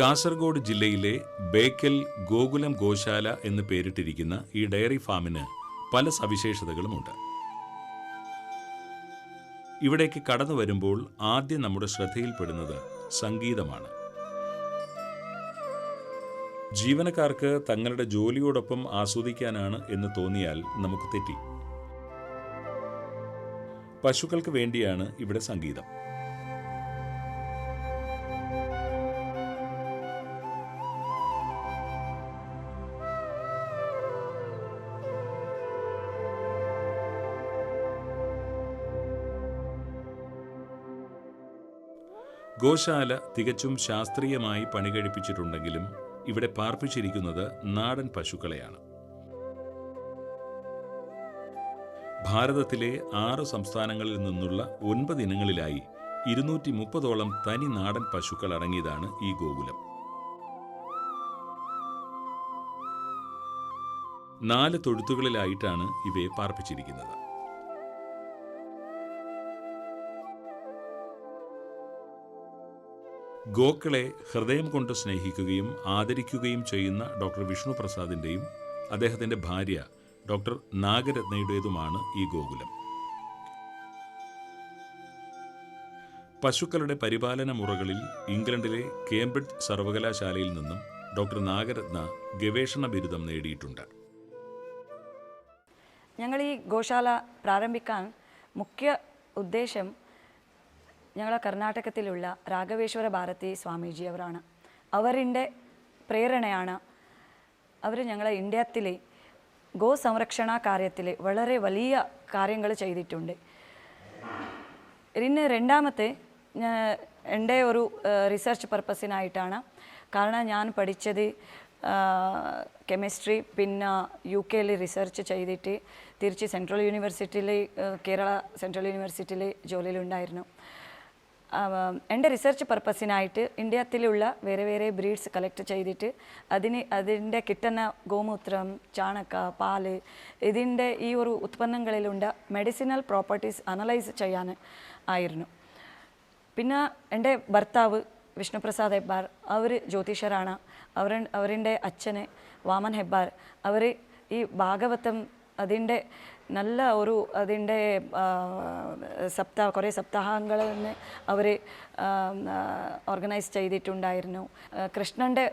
കാസർഗോഡ് ജില്ലയിലെ ബേക്കൽ ഗോകുലം ഗോശാല എന്ന് പേരിട്ടിരിക്കുന്ന ഈ ഡയറി ഫാമിന് പല സവിശേഷതകളുമുണ്ട്. ഇവിടേക്ക് കടന്നു വരുമ്പോൾ ആദ്യം നമ്മുടെ ശ്രദ്ധയിൽപ്പെടുന്നത് സംഗീതമാണ്. ജീവനക്കാർക്ക് തങ്ങളുടെ ജോലിയോടൊപ്പം ആസ്വദിക്കാനാണ് എന്ന് തോന്നിയാൽ നമുക്ക് തെറ്റി. പശുക്കൾക്ക് വേണ്ടിയാണ് ഇവിടെ സംഗീതം. ഗോശാല തികച്ചും ശാസ്ത്രീയമായി പണികഴിപ്പിച്ചിട്ടുണ്ടെങ്കിലും ഇവിടെ പാർപ്പിച്ചിരിക്കുന്നത് നാടൻ പശുക്കളെയാണ്. ഭാരതത്തിലെ ആറ് സംസ്ഥാനങ്ങളിൽ നിന്നുള്ള ഒൻപത് ഇനങ്ങളിലായി ഇരുന്നൂറ്റി മുപ്പതോളം തനി നാടൻ പശുക്കൾ അടങ്ങിയതാണ് ഈ ഗോകുലം. നാല് തൊഴുത്തുകളിലായിട്ടാണ് ഇവയെ പാർപ്പിച്ചിരിക്കുന്നത്. ഗോക്കളെ ഹൃദയം കൊണ്ട് സ്നേഹിക്കുകയും ആദരിക്കുകയും ചെയ്യുന്ന ഡോക്ടർ വിഷ്ണു പ്രസാദിന്റെയും അദ്ദേഹത്തിന്റെ ഭാര്യ ഡോക്ടർ നാഗരത്നയുടേതുമാണ് ഈ ഗോകുലം. പശുക്കളുടെ പരിപാലന മുറകളിൽ ഇംഗ്ലണ്ടിലെ കേംബ്രിഡ്ജ് സർവകലാശാലയിൽ നിന്നും ഡോക്ടർ നാഗരത്ന ഗവേഷണ ബിരുദം നേടിയിട്ടുണ്ട്. ഞങ്ങൾ ഈ ഗോശാല പ്രാരംഭിക്കാൻ മുഖ്യ ഉദ്ദേശം ഞങ്ങളെ കർണാടകത്തിലുള്ള രാഘവേശ്വര ഭാരതി സ്വാമിജി അവരാണ്. അവരിന്റെ പ്രേരണയാണ് അവർ ഞങ്ങളെ ഇന്ത്യത്തിലെ ഗോ സംരക്ഷണ കാര്യത്തിൽ വളരെ വലിയ കാര്യങ്ങൾ ചെയ്തിട്ടുണ്ട്. പിന്നെ രണ്ടാമത്തെ ഞാൻ എന്റെ ഒരു റിസർച്ച് പർപ്പസിനായിട്ടാണ് കാരണം ഞാൻ പഠിച്ചത് കെമിസ്ട്രി പിന്നെ യു കെയിൽ റിസർച്ച് ചെയ്തിട്ട് തിരിച്ച് സെൻട്രൽ യൂണിവേഴ്സിറ്റിയിൽ കേരള സെൻട്രൽ യൂണിവേഴ്സിറ്റിയിൽ ജോലിയിലുണ്ടായിരുന്നു. എന്റെ റിസർച്ച് പർപ്പസിനായിട്ട് ഇന്ത്യത്തിലുള്ള വേറെ വേറെ ബ്രീഡ്സ് കളക്ട് ചെയ്തിട്ട് അതിന് അതിന്റെ കിട്ടുന്ന ഗോമൂത്രം ചാണക പാൽ ഇതിന്റെ ഈ ഒരു ഉത്പന്നങ്ങളിലുണ്ട് മെഡിസിനൽ പ്രോപ്പർട്ടീസ് അനലൈസ് ചെയ്യാൻ ആയിരുന്നു. പിന്നെ എന്റെ ഭർത്താവ് വിഷ്ണുപ്രസാദ് ഹെബ്ബാർ അവർ ജ്യോതിഷരാണ്. അവർ അവരിന്റെ അച്ഛന് വാമൻ ഹെബ്ബാർ അവർ ഈ ഭാഗവതം അതിന്റെ നല്ല ഒരു അതിന്റെ സപ്താഹ കുറേ സപ്താഹങ്ങൾ തന്നെ അവർ ഓർഗനൈസ് ചെയ്തിട്ടുണ്ടായിരുന്നു. കൃഷ്ണന്റെ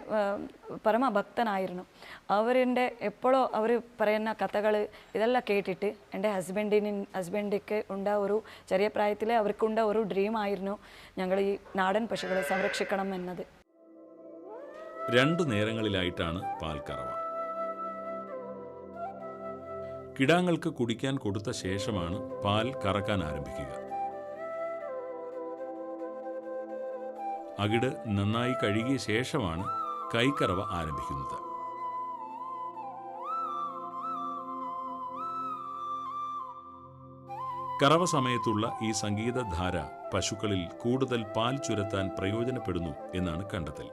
പരമഭക്തനായിരുന്നു. അവരിന്റെ എപ്പോഴോ അവർ പറയുന്ന കഥകൾ ഇതെല്ലാം കേട്ടിട്ട് എന്റെ ഹസ്ബൻഡിന് ഹസ്ബൻഡിക്ക് ഉണ്ട ഒരു ചെറിയ പ്രായത്തിൽ അവർക്കുണ്ട ഒരു ഡ്രീം ആയിരുന്നു ഞങ്ങൾ ഈ നാടൻ പശുക്കളെ സംരക്ഷിക്കണം എന്നത്. രണ്ടു നേരങ്ങളിലായിട്ടാണ് പാൽക്കറവ. കറവ കിടാങ്ങൾക്ക് കുടിക്കാൻ കൊടുത്ത ശേഷമാണ് പാൽ കറക്കാൻ ആരംഭിക്കുക. അകിട് നന്നായി കഴുകിയ ശേഷമാണ് കൈക്കറവ ആരംഭിക്കുന്നത്. കറവ സമയത്തുള്ള ഈ സംഗീതധാര പശുക്കളിൽ കൂടുതൽ പാൽ ചുരത്താൻ പ്രയോജനപ്പെടുന്നു എന്നാണ് കണ്ടെത്തൽ.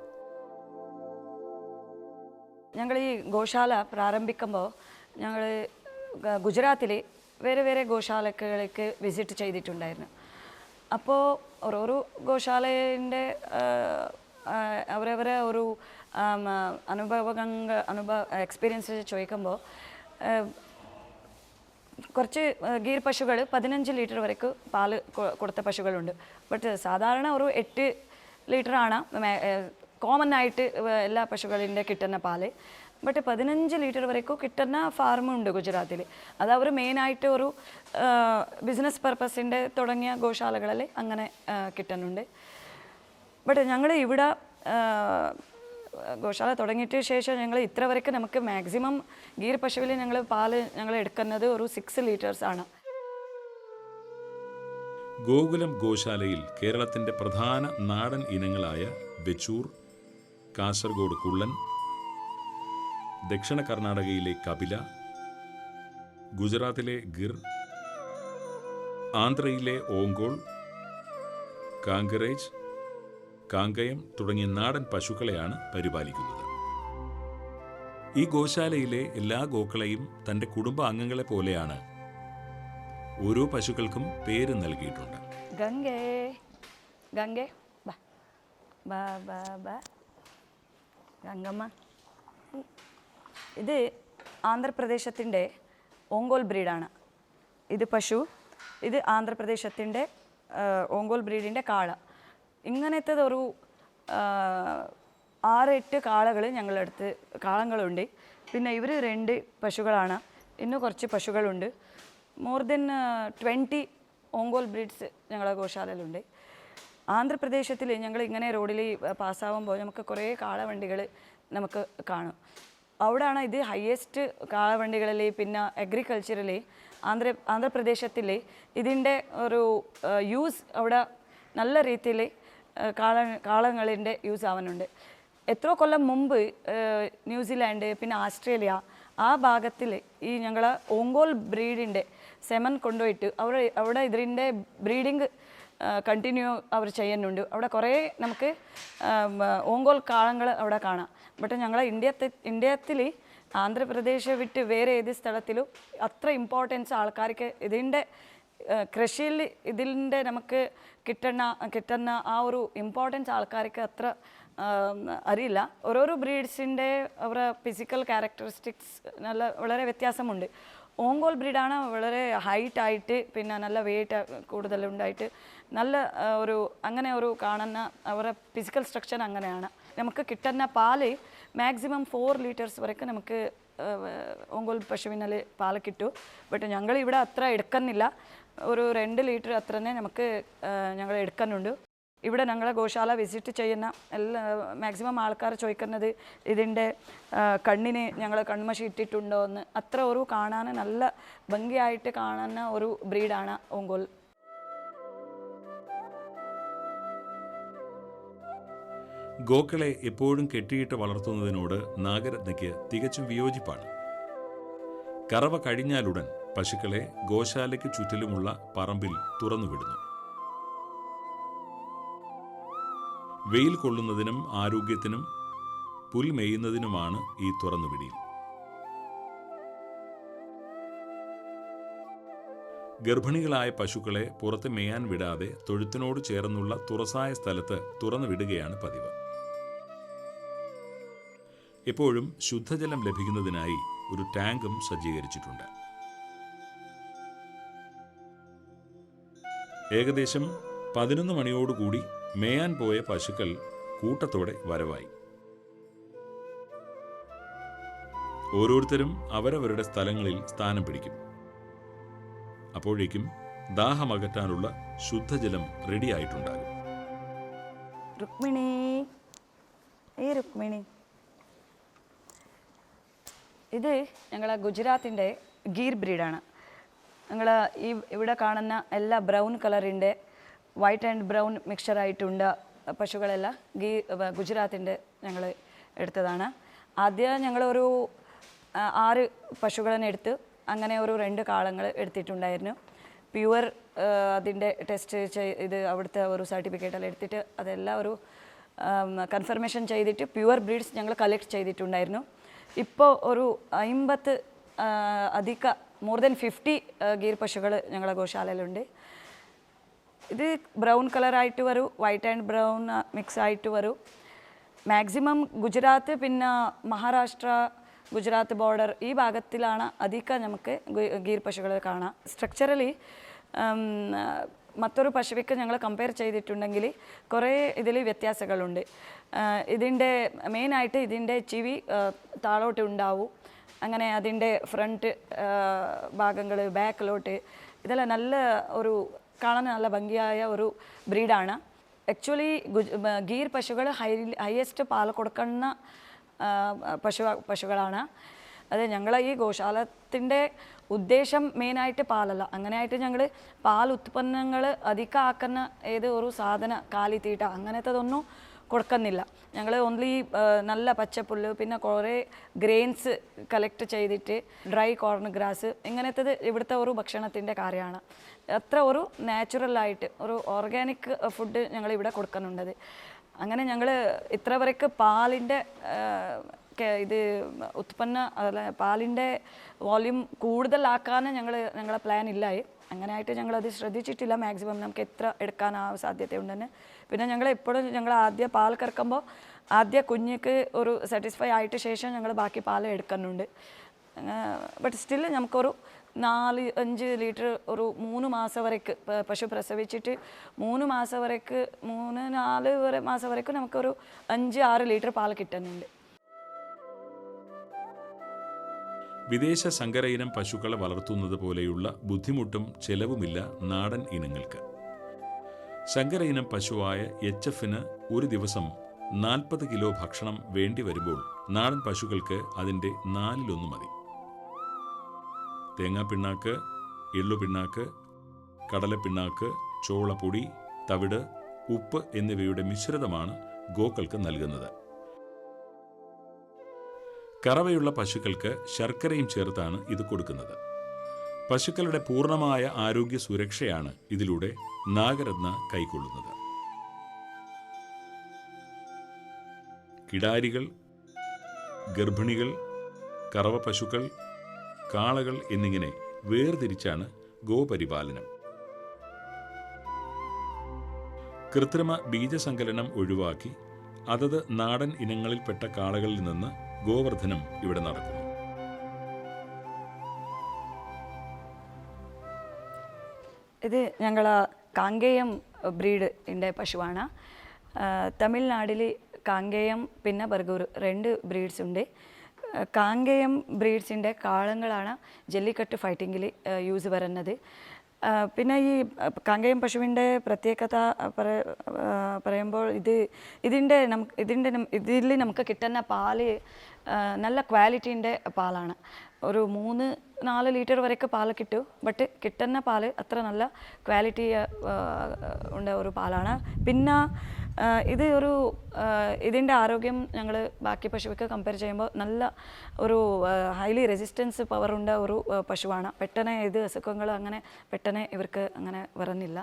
ഞങ്ങൾ ഈ ഗോശാല പ്രാരംഭിക്കുമ്പോൾ ഞങ്ങൾ ഗുജറാത്തിൽ വേറെ വേറെ ഗോശാലകളിലേക്ക് വിസിറ്റ് ചെയ്തിട്ടുണ്ടായിരുന്നു. അപ്പോൾ ഓരോരോ ഗോശാലേന്റെ അവരവരെ ഒരു അനുഭവങ്ങൾ അനുഭവ എക്സ്പീരിയൻസ് ചോദിക്കുമ്പോൾ കുറച്ച് ഗീർ പശുകൾ പതിനഞ്ച് ലിറ്റർ വരെക്ക് പാൽ കൊടുത്ത പശുക്കളുണ്ട്. ബട്ട് സാധാരണ ഒരു എട്ട് ലിറ്ററാണ് കോമൺ ആയിട്ട് എല്ലാ പശുക്കളിന്റെ കിട്ടുന്ന പാൽ. ബട്ട് പതിനഞ്ച് ലിറ്റർ വരെക്കും കിട്ടുന്ന ഫാർമുണ്ട് ഗുജറാത്തിൽ അത് അവർ മെയിനായിട്ട് ഒരു ബിസിനസ് പർപ്പസിന്റെ തുടങ്ങിയ ഗോശാലകളിൽ അങ്ങനെ കിട്ടുന്നുണ്ട്. ബട്ട് ഞങ്ങൾ ഇവിടെ ഗോശാല തുടങ്ങിയിട്ട് ശേഷം ഞങ്ങൾ ഇത്ര വരെക്ക് നമുക്ക് മാക്സിമം ഗീർ പശുവിൽ ഞങ്ങൾ പാൽ ഞങ്ങൾ എടുക്കുന്നത് ഒരു സിക്സ് ലീറ്റേഴ്സ് ആണ്. ഗോകുലം ഗോശാലയിൽ കേരളത്തിന്റെ പ്രധാന നാടൻ ഇനങ്ങളായ ബെച്ചൂർ കാസർഗോഡ് കുള്ളൻ ദക്ഷിണ കർണാടകയിലെ കപില ഗുജറാത്തിലെ ഗിർ ആന്ധ്രയിലെ ഓങ്കോൾ കാങ്കറേജ് കാങ്കയം തുടങ്ങിയ നാടൻ പശുക്കളെയാണ് പരിപാലിക്കുന്നത്. ഈ ഗോശാലയിലെ എല്ലാ ഗോക്കളെയും തന്റെ കുടുംബ അംഗങ്ങളെ പോലെയാണ് ഓരോ പശുക്കൾക്കും പേര് നൽകിയിട്ടുണ്ട്. ഗംഗേ ഗംഗേ ബാ ബാ ബാ രംഗമ്മ ഇത് ആന്ധ്രാപ്രദേശത്തിന്റെ ഓങ്കോൾ ബ്രീഡാണ്. ഇത് പശു ഇത് ആന്ധ്രാപ്രദേശത്തിന്റെ ഓങ്കോൽ ബ്രീഡിന്റെ കാള. ഇങ്ങനത്തത് ഒരു ആറെട്ട് കാളകൾ ഞങ്ങളുടെ അടുത്ത് കാളങ്ങളുണ്ട്. പിന്നെ ഇവർ രണ്ട് പശുക്കളാണ്. ഇന്ന് കുറച്ച് പശുക്കളുണ്ട്. More than twenty Ongole breeds ഞങ്ങളുടെ ഗോശാലയിലുണ്ട്. ആന്ധ്രാപ്രദേശത്തിൽ ഞങ്ങൾ ഇങ്ങനെ റോഡിൽ പാസ്സാവുമ്പോൾ നമുക്ക് കുറേ കാളവണ്ടികൾ നമുക്ക് കാണും. അവിടെയാണ് ഇത് ഹയസ്റ്റ് കാളവണ്ടികളിൽ പിന്നെ അഗ്രികൾച്ചറിൽ ആന്ധ്ര ആന്ധ്രാപ്രദേശത്തിൽ ഇതിന്റെ ഒരു യൂസ് അവിടെ നല്ല രീതിയിൽ കാള കാളങ്ങളിന്റെ യൂസ് ആവുന്നുണ്ട് എത്രയോ കൊല്ലം മുമ്പ് ന്യൂസിലാൻഡ് പിന്നെ ആസ്ട്രേലിയ ആ ഭാഗത്തിൽ ഈ ഞങ്ങൾ ഓങ്കോൾ ബ്രീഡിന്റെ സെമൻ കൊണ്ടുപോയിട്ട് അവർ അവിടെ ഇതിന്റെ ബ്രീഡിങ് കണ്ടിന്യൂ അവർ ചെയ്യുന്നുണ്ട് അവിടെ കുറേ നമുക്ക് ഓങ്കോൽ കാളങ്ങൾ അവിടെ കാണാം. ബട്ട് ഞങ്ങളെ ഇന്ത്യ ഇന്ത്യത്തിൽ ആന്ധ്രാപ്രദേശ് വിട്ട് വേറെ ഏത് സ്ഥലത്തിലും അത്ര ഇമ്പോർട്ടൻസ് ആൾക്കാർക്ക് ഇതിന്റെ കൃഷിയിൽ ഇതിന്റെ നമുക്ക് കിട്ടുന്ന കിട്ടുന്ന ആ ഒരു ഇമ്പോർട്ടൻസ് ആൾക്കാർക്ക് അത്ര അറിയില്ല. ഓരോരോ ബ്രീഡ്സിന്റെ അവരുടെ ഫിസിക്കൽ ക്യാരക്ടറിസ്റ്റിക്സ് നല്ല വളരെ വ്യത്യാസമുണ്ട്. ഓങ്കോൾ ബ്രീഡാണ് വളരെ ഹൈറ്റ് ആയിട്ട് പിന്നെ നല്ല വെയിറ്റ് കൂടുതലുണ്ടായിട്ട് നല്ല ഒരു അങ്ങനെ ഒരു കാണുന്ന അവരുടെ ഫിസിക്കൽ സ്ട്രക്ചർ അങ്ങനെയാണ്. നമുക്ക് കിട്ടുന്ന പാൽ മാക്സിമം ഫോർ ലീറ്റേഴ്സ് വരെയൊക്കെ നമുക്ക് ഓങ്കോൽ പശുവിനാൽ പാൽ കിട്ടും. ബട്ട് ഞങ്ങൾ ഇവിടെ അത്ര എടുക്കുന്നില്ല. ഒരു രണ്ട് ലിറ്റർ അത്ര തന്നെ നമുക്ക് ഞങ്ങൾ എടുക്കുന്നുണ്ട്. ഇവിടെ ഞങ്ങളെ ഗോശാല വിസിറ്റ് ചെയ്യുന്ന എല്ലാ മാക്സിമം ആൾക്കാർ ചോദിക്കുന്നത് ഇതിന്റെ കണ്ണിന് ഞങ്ങൾ കൺമശി ഇട്ടിട്ടുണ്ടോ എന്ന് അത്ര ഒരു കാണാൻ നല്ല ഭംഗിയായിട്ട് കാണുന്ന ഒരു ബ്രീഡാണ് ഓങ്കോൾ ഗോക്കളെ എപ്പോഴും കെട്ടിയിട്ട് വളർത്തുന്നതിനോട് നാഗരത്നയ്ക്ക് തികച്ചും വിയോജിപ്പാണ്. കറവ കഴിഞ്ഞാലുടൻ പശുക്കളെ ഗോശാലയ്ക്ക് ചുറ്റിലുമുള്ള പറമ്പിൽ തുറന്നുവിടുന്നു. വെയിൽ കൊള്ളുന്നതിനും ആരോഗ്യത്തിനും പുൽ മേയുന്നതിനുമാണ് ഈ തുറന്നുവിടിയിൽ. ഗർഭിണികളായ പശുക്കളെ പുറത്ത് മേയാൻ വിടാതെ തൊഴുത്തിനോട് ചേർന്നുള്ള തുറസായ സ്ഥലത്ത് തുറന്നു വിടുകയാണ് പതിവ്. എപ്പോഴും ശുദ്ധജലം ലഭിക്കുന്നതിനായി ഒരു ടാങ്കും സജ്ജീകരിച്ചിട്ടുണ്ട്. ഏകദേശം പതിനൊന്ന് മണിയോടുകൂടി മേയാൻ പോയ പശുക്കൾ കൂട്ടത്തോടെ വരവായി. ഓരോരുത്തരും അവരവരുടെ സ്ഥലങ്ങളിൽ സ്ഥാനം പിടിക്കും. അപ്പോഴേക്കും ദാഹമകറ്റാനുള്ള ശുദ്ധജലം റെഡിയായിട്ടുണ്ടാകും. ഇത് ഞങ്ങളെ ഗുജറാത്തിന്റെ ഗീർ ബ്രീഡാണ്. ഞങ്ങൾ ഈ ഇവിടെ കാണുന്ന എല്ലാ ബ്രൗൺ കളറിന്റെ വൈറ്റ് ആൻഡ് ബ്രൗൺ മിക്സറായിട്ടുണ്ട്. പശുക്കളെല്ലാം ഗീ ഗുജറാത്തിന്റെ ഞങ്ങൾ എടുത്തതാണ്. ആദ്യം ഞങ്ങളൊരു ആറ് പശുക്കളെ എടുത്ത് അങ്ങനെ ഒരു രണ്ട് കാളങ്ങൾ എടുത്തിട്ടുണ്ടായിരുന്നു. പ്യുവർ അതിന്റെ ടെസ്റ്റ് ഇത് അവിടുത്തെ ഒരു സർട്ടിഫിക്കറ്റ് എല്ലാം എടുത്തിട്ട് അതെല്ലാം ഒരു കൺഫർമേഷൻ ചെയ്തിട്ട് പ്യുവർ ബ്രീഡ്സ് ഞങ്ങൾ കളക്ട് ചെയ്തിട്ടുണ്ടായിരുന്നു. ഇപ്പോൾ ഒരു അമ്പത്ത് അധിക മോർ ദൻ ഫിഫ്റ്റി ഗീർ പശുക്കൾ ഞങ്ങളുടെ ഗോശാലയിലുണ്ട്. ഇത് ബ്രൗൺ കളറായിട്ട് വരും വൈറ്റ് ആൻഡ് ബ്രൗൺ മിക്സ് ആയിട്ട് വരും. മാക്സിമം ഗുജറാത്ത് പിന്നെ മഹാരാഷ്ട്ര ഗുജറാത്ത് ബോർഡർ ഈ ഭാഗത്തിലാണ് അധികം നമുക്ക് ഗീർ പശുകൾ കാണാം. സ്ട്രക്ചറലി മറ്റൊരു പശുവിക്ക് ഞങ്ങൾ കമ്പയർ ചെയ്തിട്ടുണ്ടെങ്കിൽ കുറേ ഇതിൽ വ്യത്യാസങ്ങളുണ്ട്. ഇതിന്റെ മെയിനായിട്ട് ഇതിന്റെ ചിവി താളോട്ട് ഉണ്ടാവും. അങ്ങനെ അതിന്റെ ഫ്രണ്ട് ഭാഗങ്ങൾ ബാക്കിലോട്ട് ഇതെല്ലാം നല്ല ഒരു കാണാൻ നല്ല ഭംഗിയായ ഒരു ബ്രീഡാണ്. ആക്ച്വലി ഗീർ പശുക്കൾ ഹൈ ഹയസ്റ്റ് പാൽ കൊടുക്കുന്ന പശു പശുക്കളാണ്. അത് ഞങ്ങളെ ഈ ഗോശാലത്തിന്റെ ഉദ്ദേശം മെയിനായിട്ട് പാലല്ല. അങ്ങനെയായിട്ട് ഞങ്ങൾ പാൽ ഉത്പന്നങ്ങൾ അധികമാക്കുന്ന ഏത് ഒരു സാധന കാലിത്തീറ്റ അങ്ങനത്തതൊന്നും കൊടുക്കുന്നില്ല. ഞങ്ങൾ ഓൺലി നല്ല പച്ചപ്പുല്ല് പിന്നെ കുറേ ഗ്രെയിൻസ് കളക്ട് ചെയ്തിട്ട് ഡ്രൈ കോർൺ ഗ്രാസ് ഇങ്ങനത്തത് ഇവിടുത്തെ ഒരു ഭക്ഷണത്തിന്റെ കാര്യമാണ്. അത്ര ഒരു നാച്ചുറലായിട്ട് ഒരു ഓർഗാനിക് ഫുഡ് ഞങ്ങൾ ഇവിടെ കൊടുക്കുന്നുണ്ടത്. അങ്ങനെ ഞങ്ങൾ ഇത്ര വരയ്ക്ക് പാലിന്റെ ഇത് ഉത്പന്ന പാലിന്റെ വോല്യൂം കൂടുതലാക്കാൻ ഞങ്ങൾ ഞങ്ങളെ പ്ലാൻ ഇല്ലായി. അങ്ങനെയായിട്ട് ഞങ്ങളത് ശ്രദ്ധിച്ചിട്ടില്ല. മാക്സിമം നമുക്ക് എത്ര എടുക്കാൻ ആ സാധ്യതയുണ്ടെന്ന്. പിന്നെ ഞങ്ങൾ എപ്പോഴും ഞങ്ങൾ ആദ്യം പാൽ കറക്കുമ്പോൾ ആദ്യ കുഞ്ഞിക്ക് ഒരു സാറ്റിസ്ഫൈ ആയിട്ട് ശേഷം ഞങ്ങൾ ബാക്കി പാൽ എടുക്കുന്നുണ്ട്. ബട്ട് സ്റ്റിൽ നമുക്കൊരു നാല് അഞ്ച് ലിറ്റർ ഒരു മൂന്ന് മാസം വരയ്ക്ക് പശു പ്രസവിച്ചിട്ട് മൂന്ന് മാസം വരയ്ക്ക് മൂന്ന് നാല് വരെ മാസം വരയ്ക്ക് നമുക്കൊരു അഞ്ച് ആറ് ലിറ്റർ പാൽ കിട്ടുന്നുണ്ട്. വിദേശ സങ്കര ഇനം പശുക്കളെ വളർത്തുന്നത് പോലെയുള്ള ബുദ്ധിമുട്ടും ചെലവുമില്ല നാടൻ ഇനങ്ങൾക്ക്. സങ്കര ഇനം പശുവായ എച്ച് എഫിന് ഒരു ദിവസം നാൽപ്പത് കിലോ ഭക്ഷണം വേണ്ടി വരുമ്പോൾ നാടൻ പശുക്കൾക്ക് അതിന്റെ നാലിലൊന്ന് മതി. തേങ്ങാ പിണ്ണാക്ക് എള്ളു പിണ്ണാക്ക് കടല പിണ്ണാക്ക് ചോളപ്പൊടി തവിട് ഉപ്പ് എന്നിവയുടെ മിശ്രിതമാണ് ഗോക്കൾക്ക് നൽകുന്നത്. കറവയുള്ള പശുക്കൾക്ക് ശർക്കരയും ചേർത്താണ് ഇത് കൊടുക്കുന്നത്. പശുക്കളുടെ പൂർണമായ ആരോഗ്യ സുരക്ഷയാണ് ഇതിലൂടെ നാഗരത്ന കൈക്കൊള്ളുന്നത്. കിടാരികൾ ഗർഭിണികൾ കറവ പശുക്കൾ കാളകൾ എന്നിങ്ങനെ വേർതിരിച്ചാണ് ഗോപരിപാലനം. കൃത്രിമ ബീജസങ്കലനം ഒഴിവാക്കി അതത് നാടൻ ഇനങ്ങളിൽപ്പെട്ട കാളകളിൽ നിന്ന് ഗോവർദ്ധനം ഇവിടെ നടക്കുന്നു. ഇത് ഞങ്ങൾ കാങ്കേയം ബ്രീഡ് ഇന്റെ പശുവാണ്. തമിഴ്നാടിൽ കാങ്കേയം പിന്നെ ബർഗൂർ രണ്ട് ബ്രീഡ്സ് ഉണ്ട്. കാങ്കേയം ബ്രീഡ്സിന്റെ കാളങ്ങളാണ് ജല്ലിക്കട്ട് ഫൈറ്റിങ്ങിൽ യൂസ് വരുന്നത്. പിന്നെ ഈ കങ്കയും പശുവിന്റെ പ്രത്യേകത പറയുമ്പോൾ ഇത് ഇതിന്റെ നമുക്ക് ഇതിന്റെ ഇതിൽ നമുക്ക് കിട്ടുന്ന പാൽ നല്ല ക്വാളിറ്റീന്റെ പാലാണ്. ഒരു മൂന്ന് നാല് ലിറ്റർ വരെയൊക്കെ പാൽ കിട്ടും. ബട്ട് കിട്ടുന്ന പാൽ അത്ര നല്ല ക്വാളിറ്റി ഉള്ള ഒരു പാലാണ്. പിന്നെ ഇത് ഒരു ഇതിന്റെ ആരോഗ്യം ഞങ്ങൾ ബാക്കി പശുവൊക്കെ കമ്പയർ ചെയ്യുമ്പോൾ നല്ല ഒരു ഹൈലി റെസിസ്റ്റൻസ് പവറുണ്ട ഒരു പശുവാണ്. പെട്ടെന്ന് ഇത് അസുഖങ്ങൾ അങ്ങനെ പെട്ടെന്ന് ഇവർക്ക് അങ്ങനെ വരുന്നില്ല.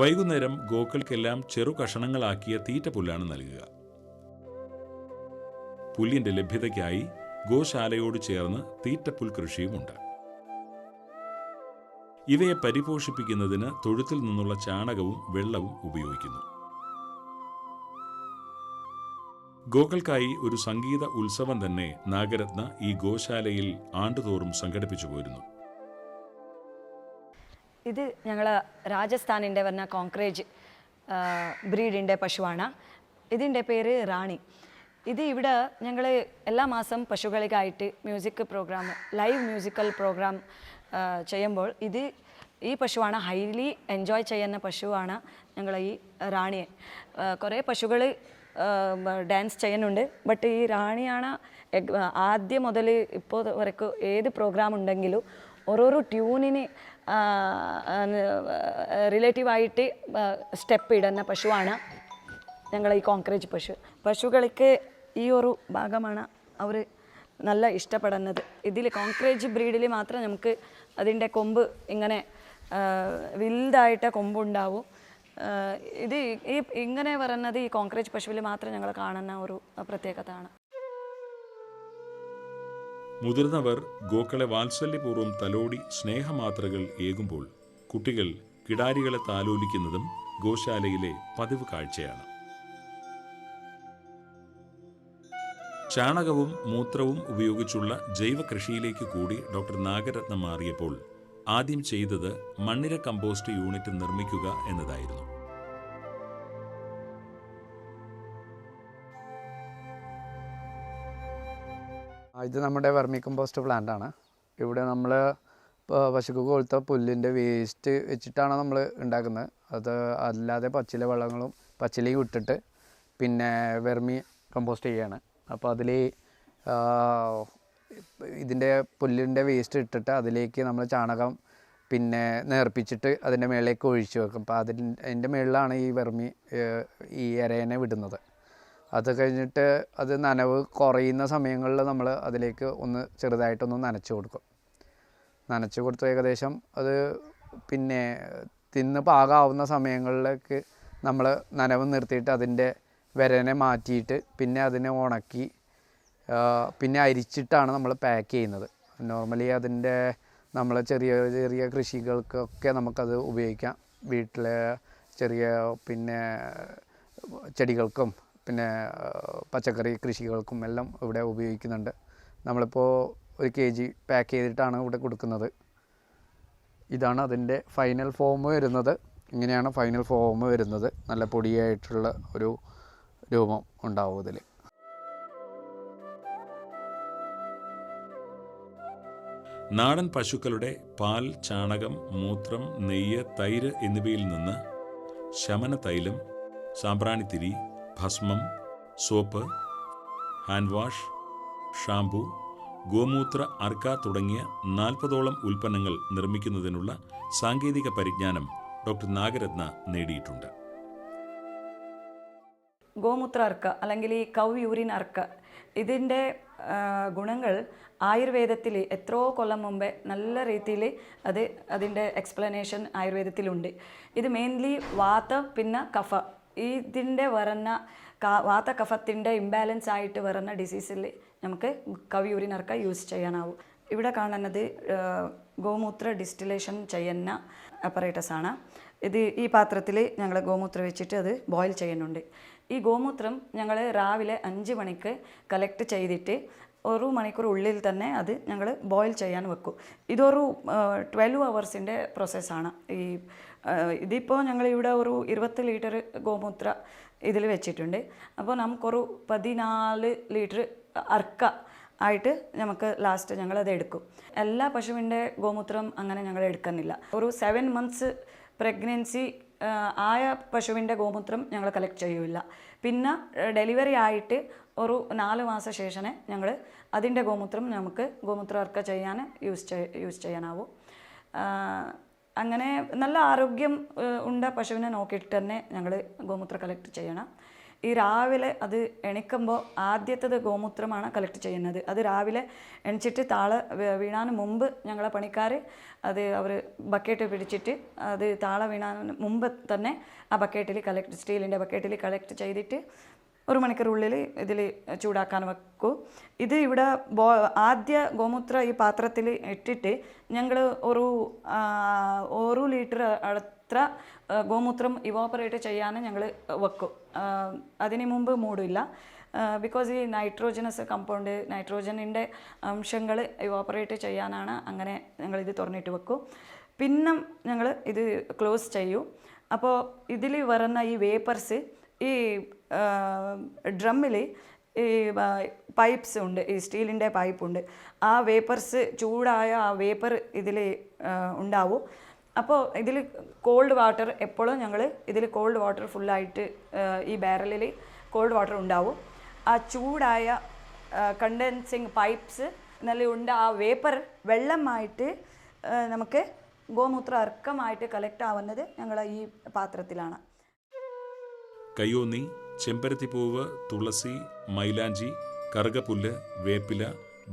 വൈകുന്നേരം ഗോക്കൾക്കെല്ലാം ചെറു കഷണങ്ങളാക്കിയ തീറ്റ പുല്ലാണ് നൽകുക. പുല്ലിന്റെ ലഭ്യതയ്ക്കായി ഗോശാലയോട് ചേർന്ന് തീറ്റപ്പുൽ കൃഷിയുമുണ്ട്. ഇവയെ പരിപോഷിപ്പിക്കുന്നതിന് തൊഴുത്തിൽ നിന്നുള്ള ചാണകവും വെള്ളവും ഉപയോഗിക്കുന്നു. ഗോക്കൾക്കായി ഒരു സംഗീത ഉത്സവം തന്നെ നാഗരത്ന ഈ ഗോശാലയിൽ ആണ്ടുതോറും സംഘടിപ്പിച്ചു പോരുന്നു. ഇത് ഞങ്ങൾ രാജസ്ഥാനിന്റെ വന്ന കോൺക്രേജ് ബ്രീഡിന്റെ പശുവാണ്. ഇതിന്റെ പേര് റാണി. ഇത് ഇവിടെ ഞങ്ങൾ എല്ലാ മാസം പശുക്കൾക്കായിട്ട് music programme live musical programme ചെയ്യുമ്പോൾ ഇത് ഈ പശുവാണ് ഹൈലി എൻജോയ് ചെയ്യുന്ന പശുവാണ് ഞങ്ങൾ ഈ റാണിയെ. കുറേ പശുക്കൾ ഡാൻസ് ചെയ്യുന്നുണ്ട്. ബട്ട് ഈ റാണിയാണ് ആദ്യം മുതൽ ഇപ്പോൾ വരക്കും ഏത് പ്രോഗ്രാം ഉണ്ടെങ്കിലും ഓരോരോ ട്യൂണിന് റിലേറ്റീവായിട്ട് സ്റ്റെപ്പ് ഇടുന്ന പശുവാണ് ഞങ്ങൾ ഈ കോൺക്രീറ്റ് പശു. പശുക്കൾക്ക് ഈ ഒരു ഭാഗമാണ് അവർ നല്ല ഇഷ്ടപ്പെടുന്നത്. ഇതിൽ കോൺക്രീറ്റ് ബ്രീഡിൽ മാത്രം നമുക്ക് അതിന്റെ കൊമ്പ് ഇങ്ങനെ വലുതായിട്ട് കൊമ്പുണ്ടാവും. ഇത് ഈ ഇങ്ങനെ പറയുന്നത് ഈ കോൺക്രീറ്റ് പശുവിൽ മാത്രം ഞങ്ങൾ കാണുന്ന ഒരു പ്രത്യേകതയാണ്. മുതിർന്നവർ ഗോക്കളെ വാത്സല്യപൂർവം തലോടി സ്നേഹമാത്രകൾ ഏകുമ്പോൾ കുട്ടികൾ കിടാരികളെ താലോലിക്കുന്നതും ഗോശാലയിലെ പതിവ് കാഴ്ചയാണ്. ചാണകവും മൂത്രവും ഉപയോഗിച്ചുള്ള ജൈവ കൃഷിയിലേക്ക് കൂടി ഡോക്ടർ നാഗരത്നം മാറിയപ്പോൾ ആദ്യം ചെയ്തത് മണ്ണിര കമ്പോസ്റ്റ് യൂണിറ്റ് നിർമ്മിക്കുക എന്നതായിരുന്നു. ഇത് നമ്മുടെ വെർമി കമ്പോസ്റ്റ് പ്ലാന്റ് ആണ്. ഇവിടെ നമ്മൾ പശുക്ക് കൊളുത്ത പുല്ലിന്റെ വേസ്റ്റ് വെച്ചിട്ടാണ് നമ്മൾ ഉണ്ടാക്കുന്നത്. അത് അല്ലാതെ പച്ചില വെള്ളങ്ങളും പച്ചിലയും ഇട്ടിട്ട് പിന്നെ വെർമി കമ്പോസ്റ്റ് ചെയ്യാണ് അപ്പോൾ അതിൽ ഇതിന്റെ പുല്ലിന്റെ വേസ്റ്റ് ഇട്ടിട്ട് അതിലേക്ക് നമ്മൾ ചാണകം പിന്നെ നേർപ്പിച്ചിട്ട് അതിന്റെ മേളിലേക്ക് ഒഴിച്ചു വെക്കും. അപ്പോൾ അതിൻ അതിന്റെ മേളിലാണ് ഈ വെർമി ഈ ഇരേനെ വിടുന്നത്. അത് കഴിഞ്ഞിട്ട് അത് നനവ് കുറയുന്ന സമയങ്ങളിൽ നമ്മൾ അതിലേക്ക് ഒന്ന് ചെറുതായിട്ടൊന്ന് നനച്ചു കൊടുക്കും. നനച്ചു കൊടുത്ത് ഏകദേശം അത് പിന്നെ തിന്ന് പാകാവുന്ന സമയങ്ങളിലേക്ക് നമ്മൾ നനവ് നിർത്തിയിട്ട് അതിന്റെ വിരനെ മാറ്റിയിട്ട് പിന്നെ അതിനെ ഉണക്കി പിന്നെ അരിച്ചിട്ടാണ് നമ്മൾ പാക്ക് ചെയ്യുന്നത്. നോർമലി അതിന്റെ നമ്മൾ ചെറിയ ചെറിയ കൃഷികൾക്കൊക്കെ നമുക്കത് ഉപയോഗിക്കാം. വീട്ടിലെ ചെറിയ പിന്നെ ചെടികൾക്കും പിന്നെ പച്ചക്കറി കൃഷികൾക്കും എല്ലാം ഇവിടെ ഉപയോഗിക്കുന്നുണ്ട്. നമ്മളിപ്പോൾ ഒരു കെ ജി പാക്ക് ചെയ്തിട്ടാണ് ഇവിടെ കൊടുക്കുന്നത്. ഇതാണ് അതിന്റെ ഫൈനൽ ഫോം വരുന്നത്. ഇങ്ങനെയാണ് ഫൈനൽ ഫോം വരുന്നത്. നല്ല പൊടിയായിട്ടുള്ള ഒരു രൂപം ഉണ്ടാവും ഇതിൽ നാടൻ പശുക്കളുടെ പാൽ ചാണകം മൂത്രം നെയ്യ് തൈര് എന്നിവയിൽ നിന്ന് ശമന തൈലം സാമ്പ്രാണിത്തിരി ഭസ്മം സോപ്പ് ഹാൻഡ് വാഷ് ഷാംപൂ ഗോമൂത്ര അർക്ക തുടങ്ങിയ നാൽപ്പതോളം ഉൽപ്പന്നങ്ങൾ നിർമ്മിക്കുന്നതിനുള്ള സാങ്കേതിക പരിജ്ഞാനം ഡോക്ടർ നാഗരത്ന നേടിയിട്ടുണ്ട്. ഗോമൂത്ര അർക്ക അല്ലെങ്കിൽ ഈ കൗ യൂറിൻ അർക്ക ഇതിന്റെ ഗുണങ്ങൾ ആയുർവേദത്തിൽ എത്രയോ കൊല്ലം മുമ്പേ നല്ല രീതിയിൽ അത് അതിന്റെ എക്സ്പ്ലനേഷൻ ആയുർവേദത്തിലുണ്ട്. ഇത് മെയിൻലി വാത പിന്നെ കഫ. ഇതിന്റെ വരുന്ന വാത കഫത്തിന്റെ ഇംബാലൻസ് ആയിട്ട് വരുന്ന ഡിസീസിൽ നമുക്ക് കൗ യൂറിൻ അർക്ക യൂസ് ചെയ്യാനാവും. ഇവിടെ കാണുന്നത് ഗോമൂത്ര ഡിസ്റ്റിലേഷൻ ചെയ്യുന്ന അപ്പറേറ്റസ് ആണ്. ഇത് ഈ പാത്രത്തിൽ ഞങ്ങൾ ഗോമൂത്ര വെച്ചിട്ട് അത് ബോയിൽ ചെയ്യുന്നുണ്ട്. ഈ ഗോമൂത്രം ഞങ്ങൾ രാവിലെ അഞ്ച് മണിക്ക് കളക്ട് ചെയ്തിട്ട് ഒരു മണിക്കൂർ ഉള്ളിൽ തന്നെ അത് ഞങ്ങൾ ബോയിൽ ചെയ്യാൻ വെക്കും. ഇതൊരു ട്വൽവ് അവേഴ്സിന്റെ പ്രോസസ്സാണ് ഈ ഇതിപ്പോൾ ഞങ്ങൾ ഇവിടെ ഒരു ഇരുപത്തി ലിറ്റർ ഗോമൂത്ര ഇതിൽ വെച്ചിട്ടുണ്ട്. അപ്പോൾ നമുക്കൊരു പതിനാല് ലിറ്റർ അർക്ക ആയിട്ട് നമുക്ക് ലാസ്റ്റ് ഞങ്ങളത് എടുക്കും. എല്ലാ പശുവിന്റെ ഗോമൂത്രം അങ്ങനെ ഞങ്ങൾ എടുക്കുന്നില്ല. ഒരു സെവൻ മന്ത്സ് പ്രഗ്നൻസി ആയ പശുവിന്റെ ഗോമൂത്രം ഞങ്ങൾ കളക്ട് ചെയ്യില്ല പിന്നെ ഡെലിവറി ആയിട്ട് ഒരു നാല് മാസ ശേഷമേ ഞങ്ങൾ അതിന്റെ ഗോമൂത്രം നമുക്ക് ഗോമൂത്രം ഇറക്ക ചെയ്യാൻ യൂസ് ചെയ് യൂസ് ചെയ്യാനാവും. അങ്ങനെ നല്ല ആരോഗ്യം ഉണ്ട പശുവിനെ നോക്കിയിട്ട് തന്നെ ഞങ്ങൾ ഗോമൂത്രം കളക്ട് ചെയ്യണം. ഈ രാവിലെ അത് എണിക്കുമ്പോൾ ആദ്യത്തത് ഗോമൂത്രമാണ് കളക്ട് ചെയ്യുന്നത്. അത് രാവിലെ എണിച്ചിട്ട് താള വീണാൻ മുമ്പ് ഞങ്ങളെ പണിക്കാർ അത് അവർ ബക്കറ്റ് പിടിച്ചിട്ട് അത് താള വീണാന് മുമ്പ് തന്നെ ആ ബക്കറ്റിൽ കളക്ട് സ്റ്റീലിന്റെ ബക്കറ്റിൽ കളക്ട് ചെയ്തിട്ട് ഒരു മണിക്കൂറുള്ളിൽ ഇതിൽ ചൂടാക്കാൻ വെക്കൂ. ഇത് ഇവിടെ ബോ ആദ്യ ഗോമൂത്ര ഈ പാത്രത്തിൽ ഇട്ടിട്ട് ഞങ്ങൾ ഒരു ഒരു ലിറ്റർ അത്ര ആ, ഗോമൂത്രം ഇവോപ്പറേറ്റ് ചെയ്യാനും ഞങ്ങൾ വെക്കും. അതിന് മുമ്പ് മൂടില്ല. ബിക്കോസ് ഈ നൈട്രോജനസ് കമ്പൗണ്ട് നൈട്രോജനിന്റെ അംശങ്ങൾ ഇവോപ്പറേറ്റ് ചെയ്യാനാണ് അങ്ങനെ ഞങ്ങൾ ഇത് തുറന്നിട്ട് വെക്കും. പിന്നെ ഞങ്ങൾ ഇത് ക്ലോസ് ചെയ്യും. അപ്പോൾ ഇതിൽ വരുന്ന ഈ വേപ്പർസ് ഈ ഡ്രമ്മിൽ ഈ പൈപ്പ്സ് ഉണ്ട് ഈ സ്റ്റീലിന്റെ പൈപ്പ് ഉണ്ട്. ആ വേപ്പർസ് ചൂടായ ആ വേപ്പർ ഇതിൽ ഉണ്ടാവും. അപ്പോൾ ഇതിൽ കോൾഡ് വാട്ടർ എപ്പോഴും ഞങ്ങൾ ഇതിൽ കോൾഡ് വാട്ടർ ഫുള്ളായിട്ട് ഈ ബാരലിൽ കോൾഡ് വാട്ടർ ഉണ്ടാവും. ആ ചൂടായ കണ്ടൻസിങ് പൈപ്പ്സ് നല്ല ഉണ്ട് ആ വേപ്പർ വെള്ളമായിട്ട് നമുക്ക് ഗോമൂത്ര അർക്കമായിട്ട് കളക്ട് ആവുന്നത് ഞങ്ങൾ ഈ പാത്രത്തിലാണ്. കയ്യോന്നി ചെമ്പരത്തിപ്പൂവ് തുളസി മൈലാഞ്ചി കറുകപ്പുല്ല് വേപ്പില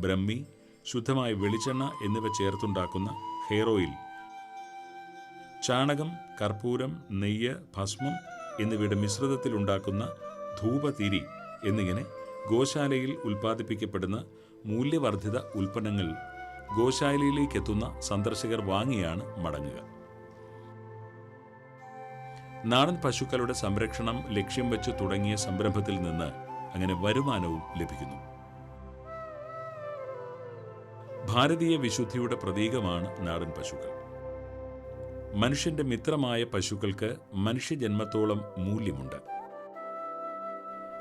ബ്രഹ്മി ശുദ്ധമായ വെളിച്ചെണ്ണ എന്നിവ ചേർത്തുണ്ടാക്കുന്ന ഹെയർ ഓയിൽ ചാണകം കർപ്പൂരം നെയ്യ് ഭസ്മം എന്നിവയുടെ മിശ്രിതത്തിലുണ്ടാക്കുന്ന ധൂപതിരി എന്നിങ്ങനെ ഗോശാലയിൽ ഉൽപ്പാദിപ്പിക്കപ്പെടുന്ന മൂല്യവർദ്ധിത ഉൽപ്പന്നങ്ങൾ ഗോശാലയിലേക്ക് എത്തുന്ന സന്ദർശകർ വാങ്ങിയാണ് മടങ്ങുക. നാടൻ പശുക്കളുടെ സംരക്ഷണം ലക്ഷ്യം വെച്ച് തുടങ്ങിയ സംരംഭത്തിൽ നിന്ന് അങ്ങനെ വരുമാനവും ലഭിക്കുന്നു. ഭാരതീയ വിശുദ്ധിയുടെ പ്രതീകമാണ് നാടൻ പശുക്കൾ. മനുഷ്യന്റെ മിത്രമായ പശുക്കൾക്ക് മനുഷ്യജന്മത്തോളം മൂല്യമുണ്ട്.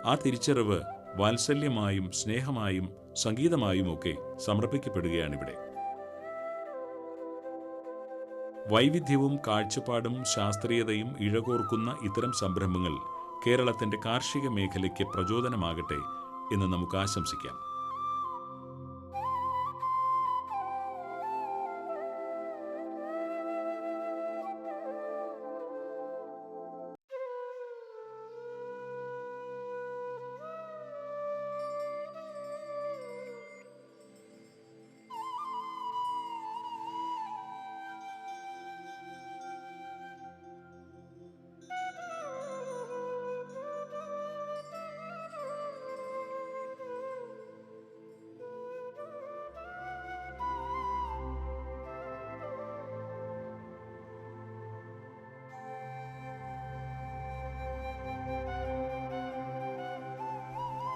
ആ തിരിച്ചറിവ് വാത്സല്യമായും സ്നേഹമായും സംഗീതമായും സംഗീതമായുമൊക്കെ സമർപ്പിക്കപ്പെടുകയാണിവിടെ. വൈവിധ്യവും കാഴ്ചപ്പാടും ശാസ്ത്രീയതയും ഇഴകോർക്കുന്ന ഇത്തരം സംരംഭങ്ങൾ കേരളത്തിന്റെ കാർഷിക മേഖലയ്ക്ക് പ്രചോദനമാകട്ടെ എന്ന് നമുക്ക് ആശംസിക്കാം.